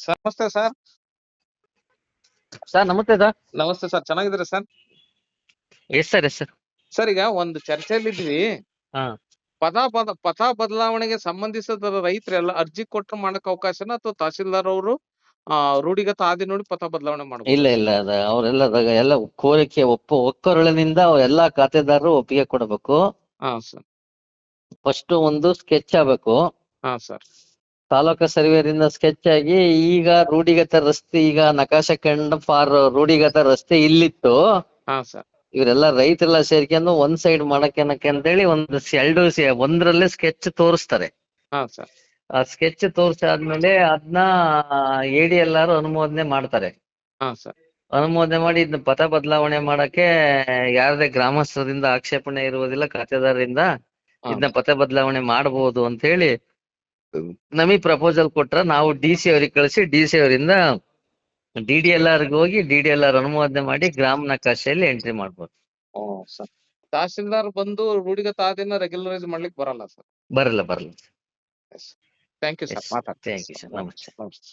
Sir ನಮಸ್ತೆ sir sir ನಮಸ್ತೆ sir ನಮಸ್ತೆ ಸರ್ ಚೆನ್ನಾಗಿದ್ದೀರಾ sir yes sir yes sir sir ಈಗ ಒಂದು ಚರ್ಚೆಯಲ್ಲಿದ್ವಿ. ಹಾ. ಪದ ಪದ ಪಥ ಬದಲಾವಣೆಗೆ ಸಂಬಂಧಿಸಿದ ರೈತರೆಲ್ಲ ಅರ್ಜಿ ಕೊಟ್ಟರು ಮಾಡಕ್ ಅವಕಾಶನ ಅಥವಾ ತಹಸೀಲ್ದಾರ್ ಅವರು ಆ ರೂಢಿಗತ ಆದಿ ನೋಡಿ ಪಥ ಬದಲಾವಣೆ ಮಾಡಬಹುದು ಇಲ್ಲ ಇಲ್ಲ ಅದ ಅವರೆಲ್ಲ ಎಲ್ಲ ಕೋರಿಕೆ ಒಪ್ಪ ಒಕ್ಕೊರಳಿನಿಂದ ಎಲ್ಲಾ ಖಾತೆದಾರರು ಒಪ್ಪಿಗೆ ಕೊಡಬೇಕು. ಹಾ ಸರ್ ಫಸ್ಟ್ ಒಂದು ಸ್ಕೆಚ್ ಆಗ್ಬೇಕು. ಹಾ ಸರ್ ತಾಲೂಕು ಸರ್ವೇರಿಂದ ಸ್ಕೆಚ್ ಆಗಿ ಈಗ ರೂಢಿಗತ ರಸ್ತೆ ಈಗ ನಕಾಶೆ ಕಂಡ ಫಾರ್ ರೂಢಿಗತ ರಸ್ತೆ ಇಲ್ಲಿತ್ತು. ಹಾ ಸರ್. ಇವರೆಲ್ಲ ರೈತರೆಲ್ಲ ಸೇರ್ಕೊಂಡು ಒಂದ್ ಸೈಡ್ ಮಾಡಕ್ಕೆ ಅಂತೇಳಿ ಒಂದು ಎರಡು ಒಂದ್ರಲ್ಲೇ ಸ್ಕೆಚ್ ತೋರಿಸ್ತಾರೆ. ಹಾ ಸರ್. ಆ ಸ್ಕೆಚ್ ತೋರ್ಸಾದ್ಮೇಲೆ ಅದನ್ನ ಎಡಿ ಎಲ್ಲಾರು ಅನುಮೋದನೆ ಮಾಡ್ತಾರೆ. ಹಾ ಸರ್. ಅನುಮೋದನೆ ಮಾಡಿ ಇದನ್ನ ಪಥ ಬದಲಾವಣೆ ಮಾಡಕ್ಕೆ ಯಾರದೇ ಗ್ರಾಮಸ್ಥರಿಂದ ಆಕ್ಷೇಪಣೆ ಇರುವುದಿಲ್ಲ ಖಾತೆದಾರರಿಂದ. ಇದನ್ನ ಪಥ ಬದಲಾವಣೆ ಮಾಡಬಹುದು ಅಂತ ಹೇಳಿ ನಮಗ್ ಪ್ರಪೋಸಲ್ ಕೊಟ್ರ ನಾವು ಡಿ ಸಿ ಅವ್ರಿಗೆ ಕಳಿಸಿ ಡಿ ಸಿ ಅವರಿಂದ ಡಿ ಡಿ ಎಲ್ ಆರ್ ಹೋಗಿ ಡಿ ಡಿ ಎಲ್ ಆರ್ ಅನುಮೋದನೆ ಮಾಡಿ ಗ್ರಾಮ ನಕಾಶೆಯಲ್ಲಿ ಎಂಟ್ರಿ ಮಾಡ್ಬೋದು. ಸರ್ ತಹಸೀಲ್ದಾರ್ ಬಂದು ರೂಢಿಗತ ತಾದಿನ ರೆಗ್ಯುಲರೈಸ್ ಮಾಡ್ಲಿಕ್ಕೆ ಬರಲ್ಲ ಸರ್ ಬರಲ್ಲ ಬರಲ್ಲ. Thank you sir. ಮಾತಾಡ್ತೀನಿ ಥ್ಯಾಂಕ್ ಯು ಸರ್ ನಮಸ್ತೆ. ನಮಸ್ತೆ.